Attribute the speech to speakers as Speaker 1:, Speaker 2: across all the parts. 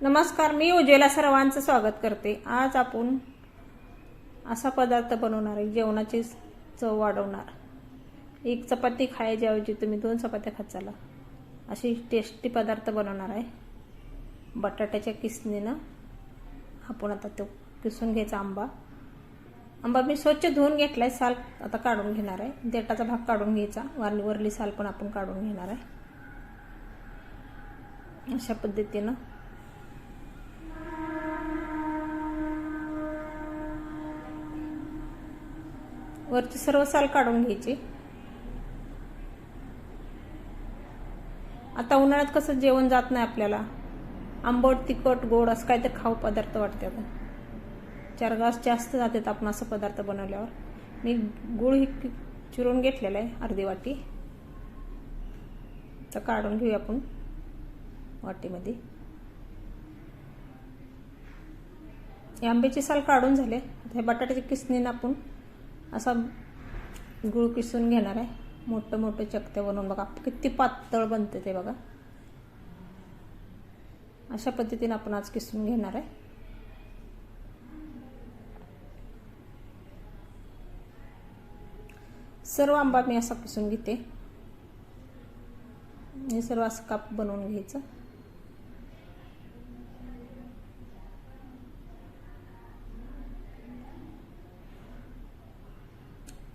Speaker 1: नमस्कार मी उजेला सर्वांचं स्वागत करते. आज आपण असा पदार्थ बनवणार आहे जेवणाची चव वाढवणार. एक चपाती खायच्याऐवजी तुम्ही दोन चपात्या खात चाला. अशी टेस्टी पदार्थ बनवणार आहे. बटाट्याच्या किसणीनं आपण आता तो किसून घ्यायचा आंबा. आंबा मी स्वच्छ धुवून घेतला आहे साल आता काढून घेणार आहे. देठाचा भाग काढून घ्यायचा वारली वरली साल पण आपण काढून घेणार आहे. अशा पद्धतीनं वरची सर्व साल काढून घ्यायची. आता उन्हाळ्यात कसं जेवण जात नाही आपल्याला. आंबट तिखट गोड असं काय तर खाऊ पदार्थ वाटते आता. चार घास जास्त जातात आपण असं पदार्थ बनवल्यावर. मी गुळ ही चिरून घेतलेला आहे अर्धी वाटी. तर काढून घेऊया आपण वाटीमध्ये. आंब्याची साल काढून झाले. आता हे बटाट्याच्या किसणीनं आपण असा गुळ किसून घेणार आहे. मोठं मोठं चकत्या बनवून बघा. किती पातळ बनते ते बघा. अशा पद्धतीने आपण आज किसून घेणार आहे. सर्व आंबा मी असा किसून घेते. हे सर्व असं काप बनवून घ्यायचं.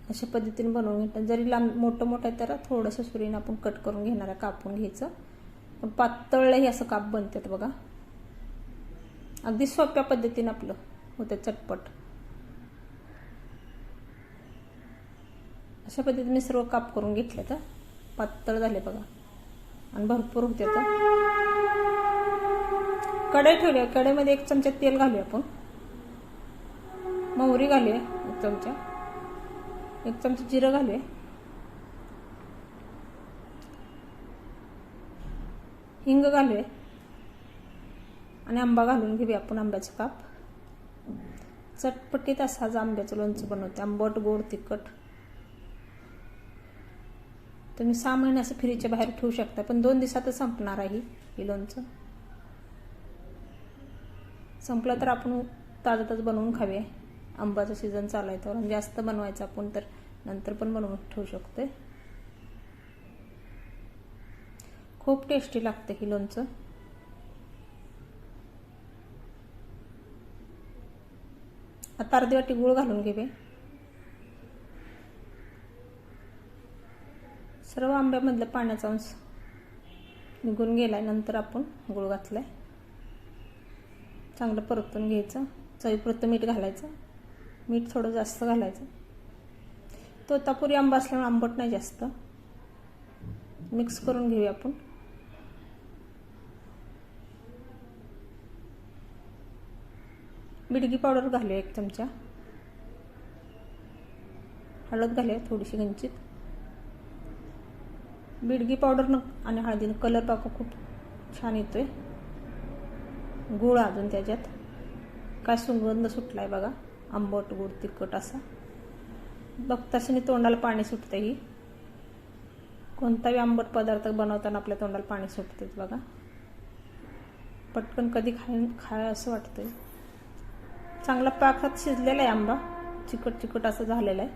Speaker 1: अशा पद्धतीने बनवून घेतात. जरी लांब मोठं मोठं आहे तर थोडंसं सुरीनं आपण कट करून घेणार आहे कापून घ्यायचं. पण पातळही असं काप बनतात बघा. अगदी सोप्या पद्धतीनं आपलं होतं चटपट. अशा पद्धतीने सर्व काप करून घेतले तर पातळ झाले बघा. आणि भरपूर होते तर कढई ठेवली कढईमध्ये एक चमचा तेल घालूया आपण. मोहरी घालूया एक चमचा. एक चमचा जिरं घालूया. हिंग घालूया. आणि आंबा घालून घेऊया आपण आंब्याचा काप. चटपटीत असा आंब्याचं लोणचं बनवते. आंबट गोड तिखट. तुम्ही सहा महिने असं फ्रीजच्या बाहेर ठेवू शकता पण दोन दिवसातच संपणार आहे ही लोणचं. संपलं तर आपण ताजं ताजं बनवून खावे आंबाचं सीझन चालू आहे तर जास्त बनवायचं आपण तर नंतर पण बनवून ठेवू शकते. खूप टेस्टी लागते ही लोणचं. आता अर्धी वाटी गुळ घालून घेवे सर्व आंब्यामधलं पाण्याचा अंश निघून गेलाय नंतर आपण गुळ घातलाय. चांगलं परतून घ्यायचं. चवीपुरतं मीठ घालायचं. मीठ थोडं जास्त घालायचं. तो तापुरी आंबा असल्यामुळे आंबट नाही जास्त. मिक्स करून घेऊया आपण. बिडगी पावडर घालूया एक चमचा. हळद घालूया थोडीशी किंचित बिडगी पावडरनं आणि हळदीनं कलर पाक खूप छान येतोय. गुळ अजून त्याच्यात. काय सुगंध सुटलाय बघा. आंबट गोड तिखट असा. बघताशाने तोंडाला पाणी सुटतं ही. कोणताही आंबट पदार्थ बनवताना आपल्या तोंडाला पाणी सुटतेच बघा. पटकन कधी खाय खाय असं वाटतंय. चांगला पाकात शिजलेला आहे आंबा. चिकट चिकट असं झालेला आहे.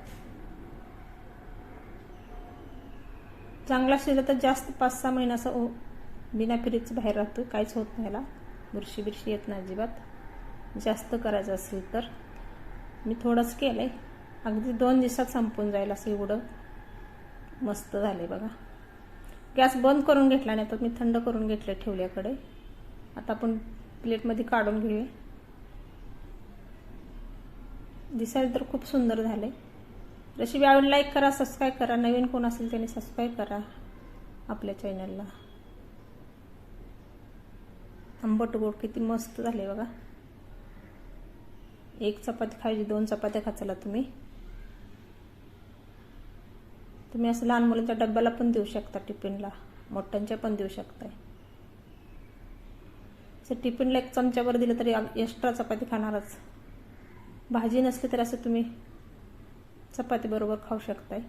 Speaker 1: चांगला शिजला तर जास्त पाच सहा महिना असं हो, बिना फिरीच बाहेर राहतो काहीच होत नाही बुरशी बिरशी येत नाही अजिबात. जास्त करायचं असेल तर. मी थोडंच केलं आहे अगदी दोन दिवसात संपून जाईल असं एवढं मस्त झाले बघा. गॅस बंद करून घेतला नाही तर मी थंड करून घेतलं ठेवल्याकडे. आता आपण प्लेटमध्ये काढून घेऊया. दिसायला तर खूप सुंदर झाले रेसिपी आवड लाईक करा सबस्क्राईब करा. नवीन कोण असेल त्याने सबस्क्राईब करा आपल्या चॅनलला आंबट गोड किती मस्त झाले बघा. एक चपाती खायची दोन चपात्या खाचाला तुम्ही. तुम्ही असं लहान मुलांच्या डब्याला पण देऊ शकता टिफिनला. मोठ्यांच्या पण देऊ शकताय. असं टिफिनला एक चमच्यावर दिलं तरी एक्स्ट्रा चपाती खाणारच. भाजी नसली तर असं तुम्ही चपाती बरोबर खाऊ शकताय.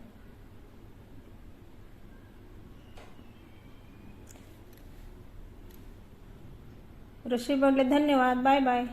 Speaker 1: ऋषी बघले धन्यवाद बाय बाय.